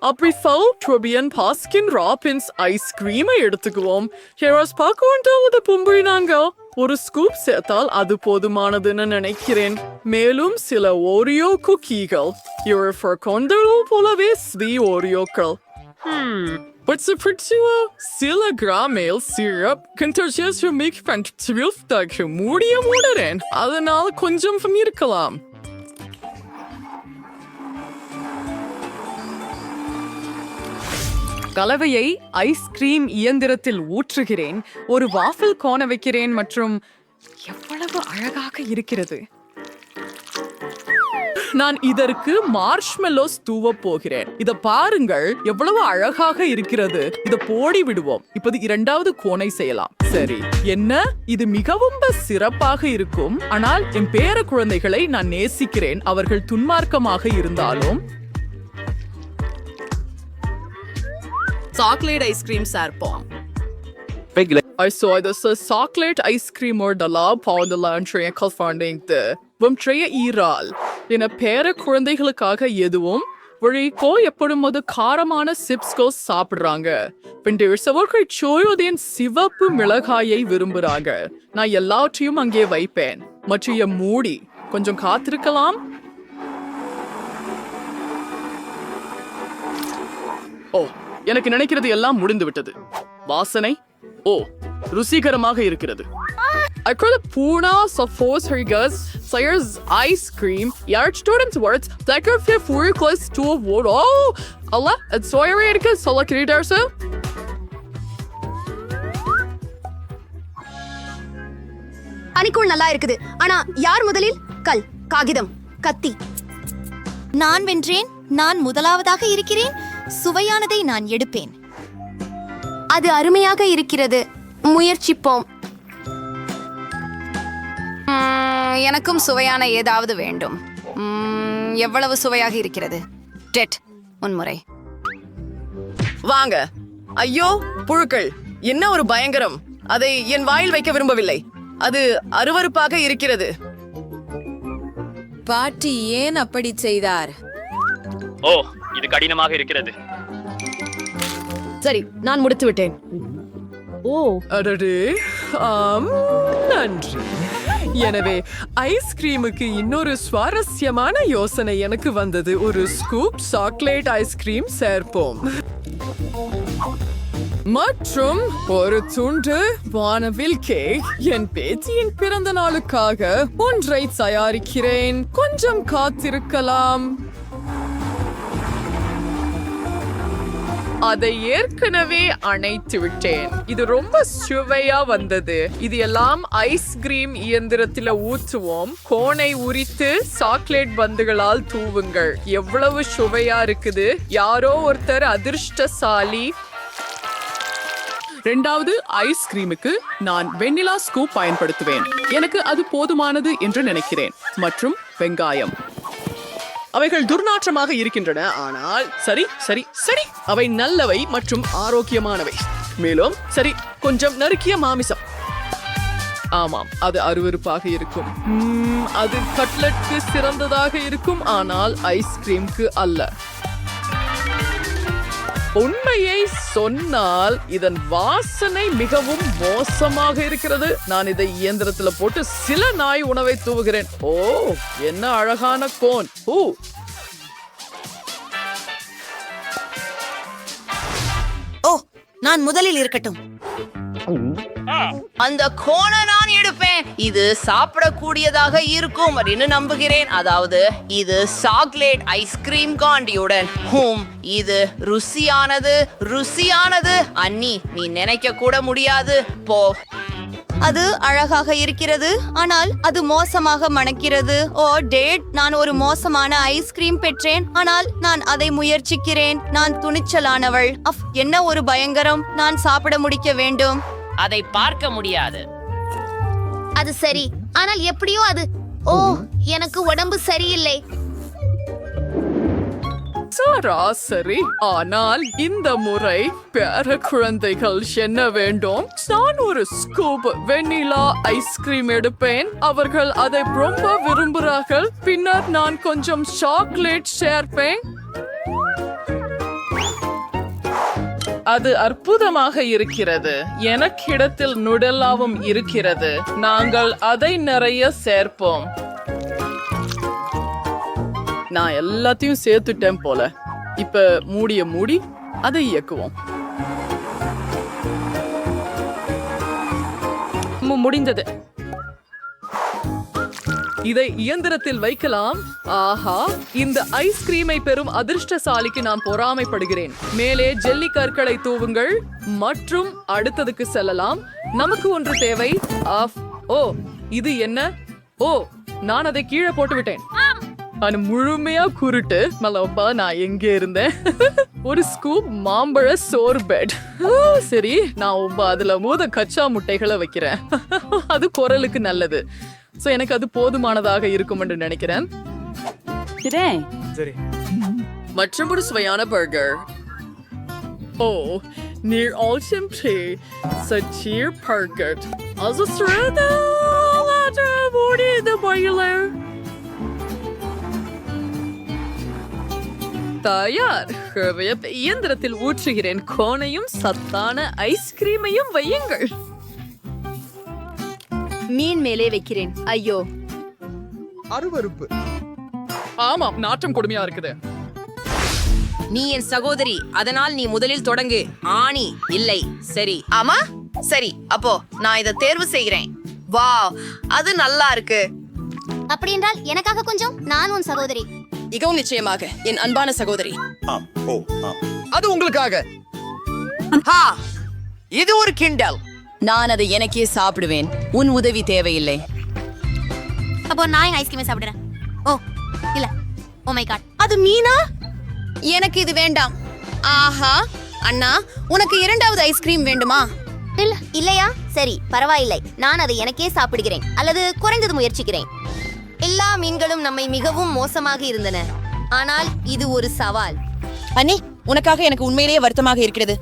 அப்படி ட்ரோபியன் Baskin Robbins ஐஸ்கிரீமை எடுத்துக்குவோம். ஹெராஸ் பார்க்க வேண்டாவது பொம்புனாங்க ஒரு ஸ்கூப் சேர்த்தால் அது போதுமானதுன்னு நினைக்கிறேன். மேலும் சில ஓரியோ குக்கீகள் இவர் கொண்டளவு போலவே ஸ்வீ ஓரியோக்கள் But så förtua silla grammel syrup contagious för mycket från tvillftak modiga modaren. அதனால் கொஞ்சம் இருக்கலாம். கலவையை ஐஸ்கிரீம் இயந்திரத்தில் ஊற்றுகிறேன். ஒரு வாஃபில் கோண வைக்கிறேன் மற்றும் எவ்வளவு அழகாக இருக்கிறது. நான் இதற்கு மார்ஷ்மெல்லோஸ் தூவ போகிறேன். இத பாருங்கள் எவ்வளவு அழகாக இருக்கிறது. இத போடி விடுவோம். இப்போது இரண்டாவது கோணை செய்யலாம். சரி என்ன? இது மிகவும் சிறப்பாக இருக்கும். ஆனால் என் பேர குழந்தைகளை நான் நேசிக்கிறேன். அவர்கள் துன்மார்க்கமாக இருந்தாலும் சாக்லேட் ஐஸ்கிரீம் சேர்ப்போம் I saw this a chocolate ice cream or the lunch finding the ட்ரைய ஈரால் என பேர குழந்தைகளுக்காக எதுவும் வழிக்கோ எப்படும் போது காரமான சிப்ஸ்கோ சாப்பிடுறாங்க பின்னர் சோயோதின் சிவப்பு மிளகாயை விரும்புறாங்க நான் எல்லாவற்றையும் அங்கே வைப்பேன் மற்ற மூடி கொஞ்சம் காத்திருக்கலாம் ஓ எனக்கு நினைக்கிறது எல்லாம் முடிந்து விட்டது வாசனை ஓ ருசிகரமாக இருக்கிறது Across the Puna Sophos Hergas, Sayers Ice Cream, Yard Students Words, Decker Fit Fury Close to a Wood. Oh, Allah, and Sawyer Erika, Sola Kiridarso. பனிக்கூழ் நல்லா இருக்குது ஆனா யார் முதலில் கல் காகிதம் கத்தி நான் வென்றேன் நான் முதலாவதாக இருக்கிறேன் சுவையானதை நான் எடுப்பேன். அது அருமையாக இருக்கிறது. முயற்சிப்போம். எனக்கும் சுவையான ஏதாவது வேண்டும். எவ்வளவு சுவையாக இருக்கிறது? டெட் முன்முறை வாங்க. ஐயோ புழுக்கள். என்ன ஒரு பயங்கரம். அதை என் வாயில் வைக்க விரும்பவில்லை. அது அருவருப்பாக இருக்கிறது. பாட்டி ஏன் அப்படி செய்தார்? ஓ இது கடினமாக இருக்கிறது. சரி நான் முடித்து விட்டேன். ஓ. அடடே ஆம் நன்றி. எனவே ஐஸ்கிரீமுக்கு இன்னொரு சுவாரஸ்யமான யோசனை எனக்கு வந்தது. ஒரு ஸ்கூப் சாக்லேட் ஐஸ்கிரீம் சேர்ப்போம். மற்றும் ஒரு துண்டு வானவில் கேக் என் பேத்தியின் பிறந்த நாளுக்காக ஒன்றை தயாரிக்கிறேன். கொஞ்சம் காத்திருக்கலாம். அதை ஏற்கனவே அணைத்து விட்டேன். இது ரொம்ப சுவையா வந்தது. இது எல்லாம் ஐஸ்கிரீம் இயந்திரத்துல ஊற்றுவோம் கோனை உரித்து சாக்லேட் பந்துகளால் தூவுங்கள். எவ்வளவு சுவையா இருக்குது. யாரோ ஒருத்தர் அதிர்ஷ்டசாலி. ரெண்டாவது ஐஸ்கிரீமுக்கு நான் வெண்ணிலா ஸ்கூப் பயன்படுத்துவேன். எனக்கு அது போதுமானது என்று நினைக்கிறேன். மற்றும் வெங்காயம். அவைகள் துர்நாற்றமாக இருக்கின்றன ஆனால் சரி சரி சரி. அவை நல்லவை மற்றும் ஆரோக்கியமானவை. மேலும் சரி கொஞ்சம் நறுக்கிய மாமிசம். ஆமாம் அது அருவருப்பாக இருக்கும். அது கட்லட்க்கு சிறந்ததாக இருக்கும் ஆனால் ஐஸ்கிரீம்க்கு அல்ல. உண்மையை சொன்னால் இதன் வாசனை மிகவும் மோசமாக இருக்கிறது. நான் இதை இயந்திரத்துல போட்டு சில நாய் உணவை தூவுகிறேன். ஓ என்ன அழகான கோன். ஊ ஓ நான் முதலில் இருக்கட்டும். அந்த கோணை நான் எடுப்பேன். இது சாப்பிடக்கூடியதாக இருக்கும் அப்படின்னு நம்புகிறேன். அதாவது இது சாக்லேட் ஐஸ்கிரீம் காண்டியுடன். ஹூம் இது ருசியானது ருசியானது. அண்ணி நீ நினைக்க கூட முடியாது. போ. அது அழகாக இருக்கிறது. ஆனால் அது மோசமாக மணக்கிறது. ஓ டேட் நான் ஒரு மோசமான ஐஸ்கிரீம் பெற்றேன். ஆனால் நான் அதை முயற்சிக்கிறேன். நான் துணிச்சலானவள். அஃப் என்ன ஒரு பயங்கரம். நான் சாப்பிட முடிக்க வேண்டும். அதை பார்க்க முடியாது. அது சரி. ஆனால் எப்படியோ அது? ஓ எனக்கு உடம்பு சரியில்லை. சராசரி ஆனால் இந்த முறை பேர குழந்தைகள் என்ன வேண்டும்? நான் ஒரு ஸ்கூப் வெண்ணிலா ஐஸ்கிரீம் எடுப்பேன். அவர்கள் அதை ரொம்ப விரும்புகிறார்கள். பின்னர் நான் கொஞ்சம் சாக்லேட் சேர்ப்பேன். அது அற்புதமாக இருக்கிறது. எனக்கிடத்தில் நுடல்லாவும் இருக்கிறது. நாங்கள் அதை நிறைய சேர்ப்போம். நான் எல்லாத்தையும் சேர்த்துட்டேன் போல. இப்ப மூடிய மூடி அதை இயக்குவோம். முடிந்தது. இதை இயந்திரத்தில் வைக்கலாம். ஆஹா இந்த ஐஸ்கிரீமை பெறும் அதிர்ஷ்டசாலிக்கு நான் பொறாமைப்படுகிறேன். மேலே ஜெல்லி கற்களை தூவுங்கள். மற்றும் அடுத்ததுக்கு செல்லலாம். நமக்கு ஒன்று தேவை. ஆஃப். ஓ இது என்ன? ஓ நான் அதை கீழே போட்டு விட்டேன் அது முழுமையா குருட்டு. மலப்பா நான் எங்கே இருந்தேன்? ஒரு ஸ்கூப் மாம்பழ சோர் பெட் சரி நான் உப்ப அதுல மூத கச்சா முட்டைகளை வைக்கிறேன். அது குரலுக்கு நல்லது. சோ எனக்கு அது போதுமானதாக இருக்கும் என்று நினைக்கிறேன். மற்றும் ஒரு சுவையான பர்கர் ஓ நீர் ஆல்சம் ப்ரே சச்சீர் burger lata body the boiler தயார் இயந்திரத்தில் ஊற்றுகிறேன் கோனையும் சத்தான ஐஸ்கிரீமையும் வையுங்கள். மீன் மேலே வைக்கிறேன். ஐயோ. ஆமாம் நாற்றம் கொடுமையா இருக்குது. நீ என் சகோதரி அதனால் நீ முதலில் தொடங்கு. ஆணி இல்லை சரி. ஆமா? சரி அப்போ நான் இதை தேர்வு செய்கிறேன். வாவ் அது நல்லா இருக்கு. அப்படி என்றால் எனக்காக கொஞ்சம் நான் உன் சகோதரி. மிகவும் நிச்சயமாக என் அன்பான சகோதரி. அது உங்களுக்காக. ஹா இது ஒரு கிண்டல். நான் அதை எனக்கே சாப்பிடுவேன். உன் உதவி தேவையில்லை. அப்போ நான் ஐஸ்கிரீமை சாப்பிடுறேன். ஓ இல்ல. ஓ மை காட் அது மீனா? எனக்கு இது வேண்டாம். ஆஹா அண்ணா உனக்கு இரண்டாவது ஐஸ்கிரீம் வேண்டுமா? இல்ல இல்லையா? சரி பரவாயில்லை. நான் அதை எனக்கே சாப்பிடுகிறேன். அல்லது குறைந்தது முயற்சிக்கிறேன். எல்லா மீன்களும் நம்மை மிகவும் மோசமாக இருந்தன. ஆனால் இது ஒரு சவால். அண்ணி உனக்காக எனக்கு உண்மையிலேயே வருத்தமாக இருக்கிறது.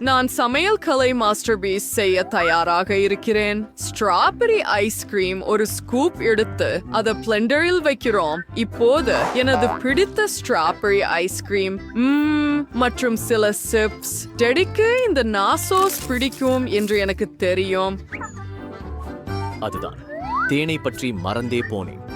நான் சமையல் கலை மாஸ்டர் பீஸ் செய்ய தயாராக இருக்கிறேன். ஸ்ட்ராபெரி ஐஸ்கிரீம் ஒரு ஸ்கூப் எடுத்து அதை பிளெண்டரில் வைக்கிறோம். இப்போது எனது பிடித்த ஸ்ட்ராபெரி ஐஸ்கிரீம் மற்றும் சில சிப்ஸ் டெடிக்கு இந்த நாசோஸ் பிடிக்கும் என்று எனக்கு தெரியும். அதுதான். தேனை பற்றி மறந்தே போனேன்.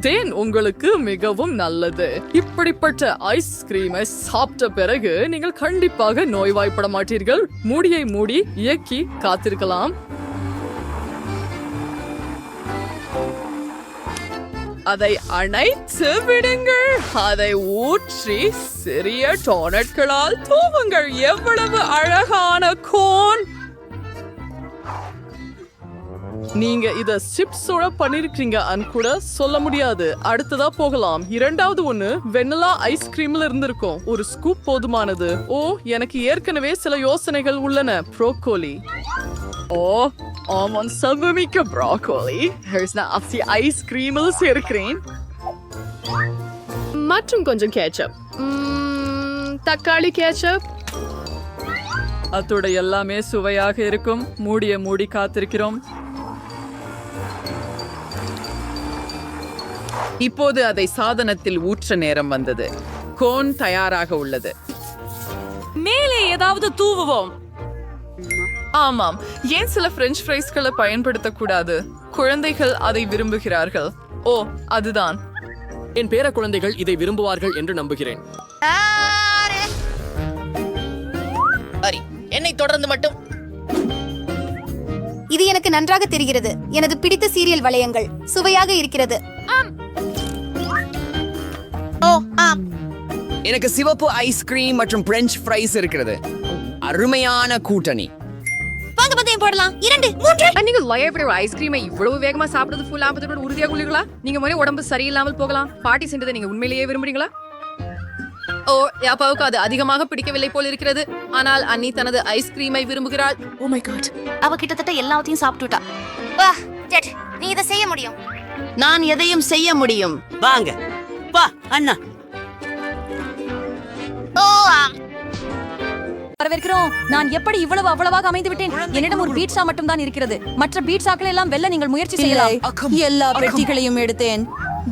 தேன் உங்களுக்கு மிகவும் நல்லது. இப்படிப்பட்ட ஐஸ்கிரீமை சாப்பிட்ட பிறகு நீங்கள் கண்டிப்பாக நோய்வாய்ப்பட மாட்டீர்கள். மூடியை மூடி இயக்கி காத்திருக்கலாம். அதை அணைத்து விடுங்கள். அதை ஊற்றி சிறிய டோனட்களால் தூவுங்கள். எவ்வளவு அழகான கோன். நீங்க இத சிப்ஸோட பண்ணிருக்கீங்க கூட சொல்ல முடியாது. அடுத்ததா போகலாம். இரண்டாவது ஒண்ணு வெண்ணிலா ஐஸ்கிரீம்ல இருந்திருக்கும். ஒரு ஸ்கூப் போதுமானது. ஓ எனக்கு ஏற்கனவே சில யோசனைகள் உள்ளன. ப்ரோக்கோலி ஓ ஆமாம் சபமிக்க ப்ராக்கோலி நான் அசி ஐஸ்கிரீமில் சேர்க்கிறேன். மற்றும் கொஞ்சம் கேச்சப் தக்காளி கேச்சப் அத்தோட எல்லாமே சுவையாக இருக்கும். மூடிய மூடி காத்திருக்கிறோம். இப்போது அதை சாதனத்தில் ஊற்ற நேரம் வந்தது. கோன் தயாராக உள்ளது. மேலே ஏதாவது தூவுவோம். ஆமாம். ஏன் சில பிரெஞ்ச் ஃப்ரைஸ்களை பயன்படுத்தக்கூடாது? குழந்தைகள் அதை விரும்புகிறார்கள். ஓ அதுதான். என் பேர குழந்தைகள் இதை விரும்புவார்கள் என்று நம்புகிறேன். சரி என்னை தொடர்ந்து மட்டும். இது எனக்கு நன்றாக தெரிகிறது. எனது பிடித்த சீரியல் வளையங்கள் சுவையாக இருக்கிறது. ஓ ஆம். எனக்கு சிவப்பு ஐஸ்கிரீம் மற்றும் பிரெஞ்ச் ஃப்ரைஸ் இருக்கிறது. அருமையான கூட்டணி. வாங்க பந்தயம் போடலாம். இரண்டு மூன்று. நீங்க லயப்படுற ஐஸ்கிரீமை இவ்வளவு வேகமா சாப்பிடுறது ஃபுல் ஆபத்தோட உறுதியாக உள்ளீங்களா நீங்க முறை உடம்பு சரியில்லாமல் போகலாம். பாட்டி சென்றதை நீங்க உண்மையிலேயே விரும்புறீங்களா? ஓ யாப்பாவுக்கு அது அதிகமாக பிடிக்கவில்லை போல் இருக்கிறது. ஆனால் அன்னி தனது ஐஸ்கிரீமை விரும்புகிறாள். ஓ மை காட் அவ கிட்டத்தட்ட எல்லாத்தையும் சாப்பிட்டுட்டா. வா ஜெட் நீ இதை செய்ய முடியும். நான் எதையும் செய்ய முடியும். வாங்க. வா அண்ணா. ஓ வரவேற்கிறோம். நான் எப்படி இவ்வளவு அவ்வளவாக அமைந்து விட்டேன் என்னிடம் ஒரு பீட்சா மட்டும் தான் இருக்கிறது. மற்ற பீட்சாக்களை எல்லாம் வெல்ல நீங்கள் முயற்சி செய்யலாம். எல்லா பெட்டிகளையும் எடுத்தேன்.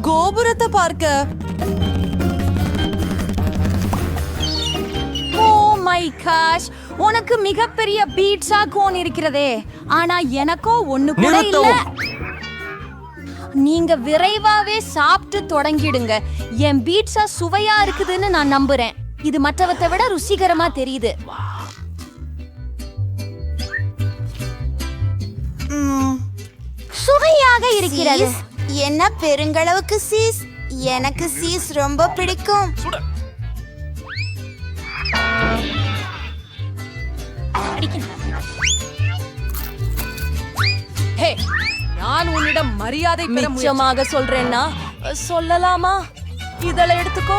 கோபுரத்தை பார்க்க. காஷ் உனக்கு மிகப்பெரிய பீட்சா கோன் இருக்கிறதே. ஆனா எனக்கோ ஒண்ணு கூட இல்ல. நீங்க விரைவாவே சாப்பிட்டு தொடங்கிடுங்க. என் பீட்சா சுவையா இருக்குதுன்னு நான் நம்புறேன். இது மற்றவத்தை விட ருசிகரமா தெரியுது. சுவையாக இருக்கிறது. என்ன பெருங்களவுக்கு சீஸ்? எனக்கு சீஸ் ரொம்ப பிடிக்கும். ஹே நான் உன்னிடம் மரியாதை பெற நிச்சயமாக சொல்றேன்னா சொல்லலாமா? இதழ எடுத்துக்கோ.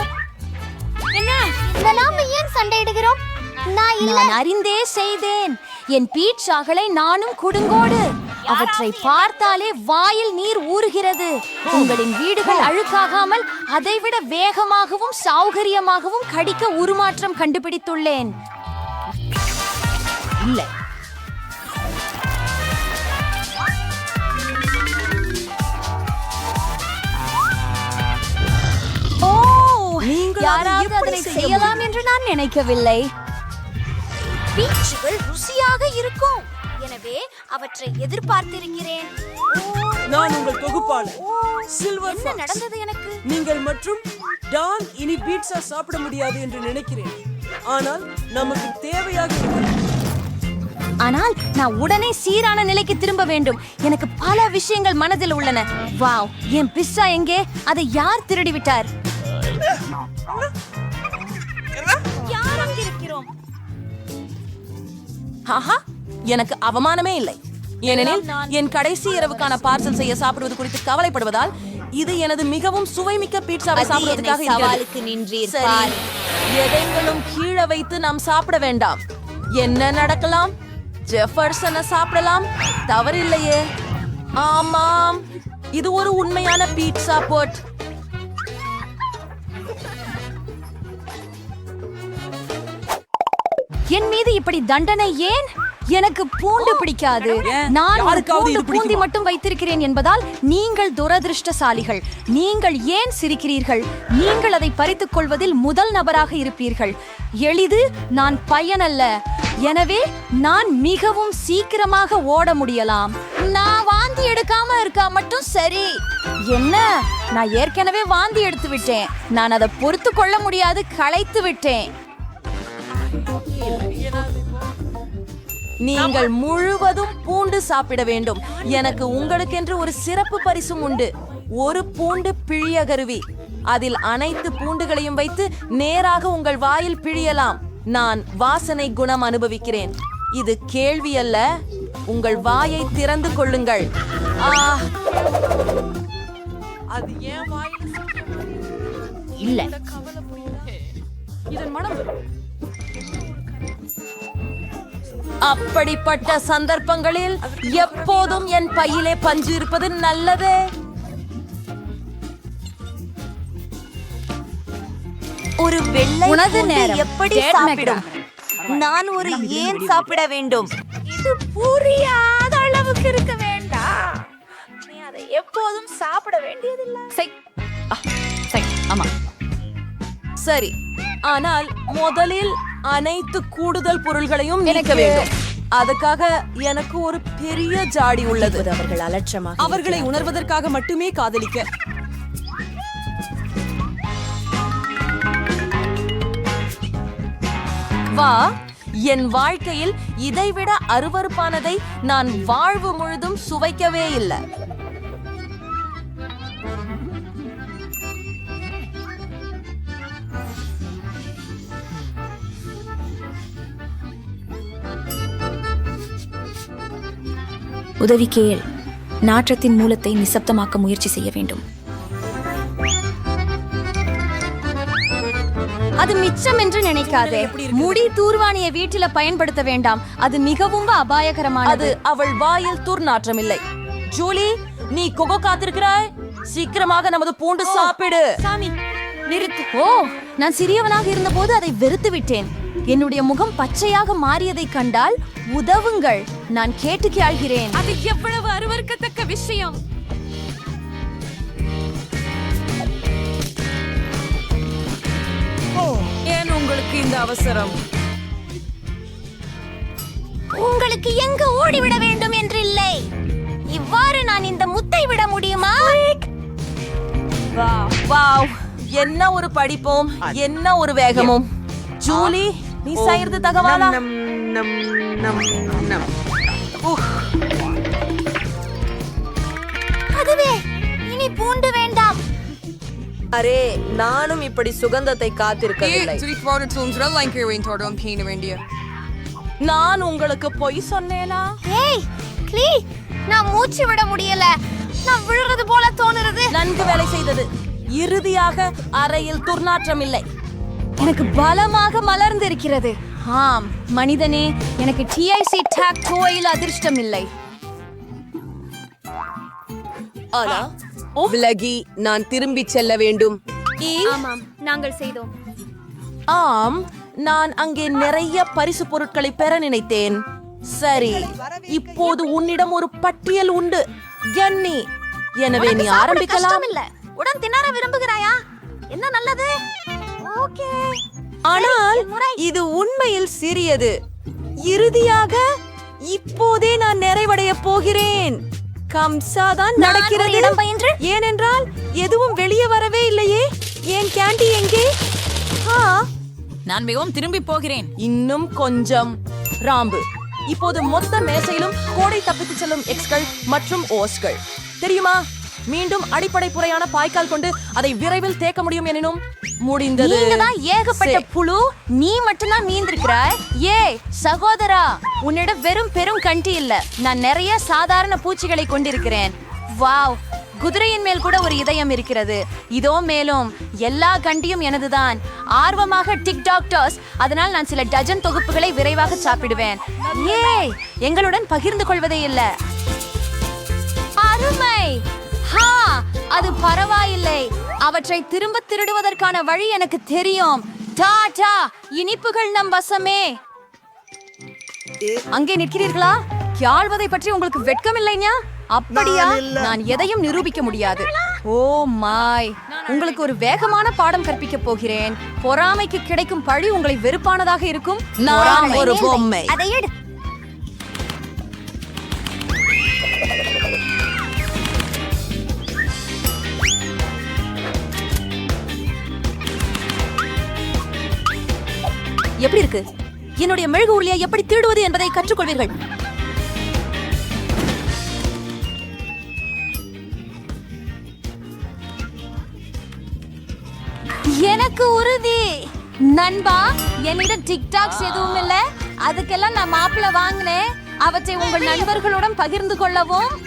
ஏன் சண்டையிடுகிறோம்? நான் நான் அறிந்தே செய்தேன். என் பீட்சாக்களை நானும் குடுங்கோடு. அவற்றை பார்த்தாலே வாயில் நீர் ஊறுகிறது. உங்களின் வீடுகள் அழுக்காகாமல் அதைவிட வேகமாகவும் சௌகரியமாகவும் கடிக்க உருமாற்றம் கண்டுபிடித்துள்ளேன். இல்லை. யாராவது அதனை செய்யலாம் என்று நான் நினைக்கவில்லை. பீச்சுகள் ருசியாக இருக்கும். எனவே அவற்றை எதிர்பார்த்திருக்கிறேன். நான் உங்கள் தொகுப்பாளர். சில்வர் என்ன நடந்தது எனக்கு? நீங்கள் மற்றும் டான் இனி பீட்சா சாப்பிட முடியாது என்று நினைக்கிறேன். ஆனால் நமக்கு தேவையாக ஆனால் நான் உடனே சீரான நிலைக்கு திரும்ப வேண்டும். எனக்கு பல விஷயங்கள் மனதில் உள்ளன. வாவ் என் பிஸ்ஸா எங்கே? அதை யார் திருடி விட்டார் யார் அங்கிருக்கிறோம் ஆஹா எனக்கு அவமானமே இல்லை. ஏனெனில் என் கடைசி இரவுக்கான பார்சல் செய்ய சாப்பிடுவது குறித்து கவலைப்படுவதால் இது எனது மிகவும் சுவைமிக்க பீட்சாவை சாப்பிடுவதற்காக. சவாலுக்கு நின்றீர் சரி பார். எதைங்களும் கீழே வைத்து நாம் சாப்பிட வேண்டாம். என்ன நடக்கலாம்? ஜெஃபர்சனை சாப்பிடலாம்? தவறில்லையே. ஆமாம். இது ஒரு உண்மையான பீட்சா போட். என் மீது இப்படி தண்டனை ஏன்? எனக்கு பூண்டு பிடிக்காது. நான் ஒரு பூண்டு பூந்தி? மட்டும் வைத்திருக்கிறேன் என்பதால் நீங்கள் துரதிருஷ்டசாலிகள். நீங்கள் ஏன் சிரிக்கிறீர்கள்? நீங்கள் அதை பறித்துக் கொள்வதில் முதல் நபராக இருப்பீர்கள். எளிது நான் பையனல்ல. எனவே நான் மிகவும் சீக்கிரமாக ஓட முடியலாம். நான் வாந்தி எடுக்காம இருக்கா மட்டும் சரி. என்ன? நான் ஏற்கனவே வாந்தி எடுத்து விட்டேன் நான் அதை பொறுத்து கொள்ள முடியாது களைத்து விட்டேன் நீங்கள் முழுவதும் பூண்டு சாப்பிட வேண்டும். எனக்கு உங்களுக்கென்று ஒரு சிறப்பு பரிசும் உண்டு. ஒரு பூண்டு பிழிய கருவி அதில் அனைத்து பூண்டுகளையும் வைத்து நேராக உங்கள் வாயில் பிழியலாம். நான் வாசனை குணம் அனுபவிக்கிறேன். இது கேள்வி அல்ல உங்கள் வாயை திறந்து கொள்ளுங்கள். ஆ. அது ஏன் வாயில இல்ல. இதன் மனம் அப்படிப்பட்ட சந்தர்ப்பங்களில் எப்போதும் என் பையிலே பஞ்சு இருப்பது நல்லதே. ஒரு வெள்ளை உனது நேரம். எப்படி சாப்பிடும்? நான் ஒரு ஏன் சாப்பிட வேண்டும்? இது புரியாத அளவுக்கு இருக்க வேண்டாம் நீ அதை எப்போதும் சாப்பிட வேண்டியதில்லை. சை ஆ, சை ஆமா. சரி. ஆனால் முதலில் அனைத்து கூடுதல் பொருள்களையும் எனக்கு- வேண்டும். அதுக்காக எனக்கு ஒரு பெரிய ஜாடி உள்ளது. அவர்கள் அலட்சமாக அவர்களை உணர்வதற்காக மட்டுமே காதலிக்க. வா என் வாழ்க்கையில் இதைவிட அருவருப்பானதை நான் வாழ்வு முழுதும் சுவைக்கவே இல்லை. உதவி கேள். நாற்றத்தின் மூலத்தை நிசப்தமாக்க முயற்சி செய்ய வேண்டும். அது மிச்சம் என்று நினைக்காதே. முடி தூர்வாணியை வீட்டில பயன்படுத்த வேண்டாம். அது மிகவும் அபாயகரமானது. அது அவள் வாயில் துர்நாற்றம் இல்லை ஜூலி நீ கொகோ காத்திருக்கிறாய்? சீக்கிரமாக நமது பூண்டு சாப்பிடு. சாமி நிறுத்து. ஓ நான் சிறியவனாக இருந்தபோது அதை வெறுத்து விட்டேன் என்னுடைய முகம் பச்சையாக மாறியதை கண்டால் உதவுங்கள். நான் கேட்டு கேள்கிறேன் அது எவ்வளவு அருவருக்கத்தக்க விஷயம்? ஏன் உங்களுக்கு இந்த அவசரம்? உங்களுக்கு எங்க ஓடிவிட வேண்டும் என்று இல்லை இவ்வாறு நான் இந்த முத்தை விட முடியுமா? வாவ். என்ன ஒரு படிப்போம் என்ன ஒரு வேகமும். ஜூலி நீ செய்யறது தகவலா? அதுவே இனி பூண்டு வேண்டாம். அரே நானும் இப்படி சுகந்தத்தை காத்திருக்கவில்லை. நான் உங்களுக்கு பொய் சொன்னேனா? ஏய் க்ளீ நான் மூச்சு விட முடியல. நான் விழுறது போல தோணுறது. நன்கு வேலை செய்தது. இறுதியாக அறையில் துர்நாற்றம் இல்லை எனக்கு பலமாக மலர்ந்திருக்கிறது. ஆம் மனிதனே எனக்கு டிஐசி டாக் டோயில் அதிர்ஷ்டம் இல்லை ஆனா விலகி நான் திரும்பி செல்ல வேண்டும். ஆமாம் நாங்கள் செய்தோம். ஆம் நான் அங்கே நிறைய பரிசு பொருட்களை பெற நினைத்தேன். சரி இப்போது உன்னிடம் ஒரு பட்டியல் உண்டு. கன்னி எனவே நீ ஆரம்பிக்கலாம். இல்ல உடன் திணற விரும்புகிறாயா? என்ன நல்லது? ஓகே. ஆனால் இது உண்மையில் சிறியது. இறுதியாக இப்போதே நான் நிறைவடைய போகிறேன். கம்சா தான் நடக்கிறது? ஏனென்றால் எதுவும் வெளியே வரவே இல்லையே. என் கேண்டி எங்கே? நான் மிகவும் திரும்பி போகிறேன். இன்னும் கொஞ்சம். ராம்பு. இப்போது மொத்த மேசையிலும் கோடை தப்பித்துச் செல்லும் எக்ஸ்கள் மற்றும் ஓஸ்கள். தெரியுமா? மீண்டும் அடிப்படை புறையான பாய்க்கால் கொண்டு அதை விரைவில் தேக்க முடியும் எனினும் முடிந்தது. நீங்க தான் ஏகப்பட்ட புழு நீ மட்டும்தான் மீந்திருக்கிறாய்? ஏ சகோதரா உன்னிடம் வெறும் பெரும் கண்டி இல்ல. நான் நிறைய சாதாரண பூச்சிகளை கொண்டிருக்கிறேன். வாவ் குதிரையின் மேல் கூட ஒரு இதயம் இருக்கிறது. இதோ மேலும் எல்லா கண்டியும் எனதுதான். ஆர்வமாக டிக் டாக்டர்ஸ் அதனால் நான் சில டஜன் தொகுப்புகளை விரைவாக சாப்பிடுவேன். ஏய் எங்களுடன் பகிர்ந்து கொள்வதே இல்ல. அருமை! ஹா அது பரவாயில்லை. அவற்றை திரும்ப திருடுவதற்கான வழி எனக்கு தெரியும். டாடா இனிப்புகள் நம் வசமே. அங்கே நிற்கிறீர்களா? யாழ்வதை பற்றி உங்களுக்கு வெட்கம் இல்லையா அப்படியா? நான் எதையும் நிரூபிக்க முடியாது. ஓ மாய். உங்களுக்கு ஒரு வேகமான பாடம் கற்பிக்க போகிறேன். பொறாமைக்கு கிடைக்கும் பழி உங்களை வெறுப்பானதாக இருக்கும். நான். ஒரு பொம்மை. அதை எடு. எப்படி இருக்கு? என்னுடைய மெழுகு உருளையை எப்படி திருடுவது என்பதை கற்றுக்கொள்வீர்கள். எனக்கு உறுதி. நண்பா என்னிடம் டிக்டாக்ஸ் எதுவும் இல்ல. அதுக்கெல்லாம் நான் மாப்பிள்ள வாங்கினேன். அவற்றை உங்கள் நண்பர்களுடன் பகிர்ந்து கொள்ளவும்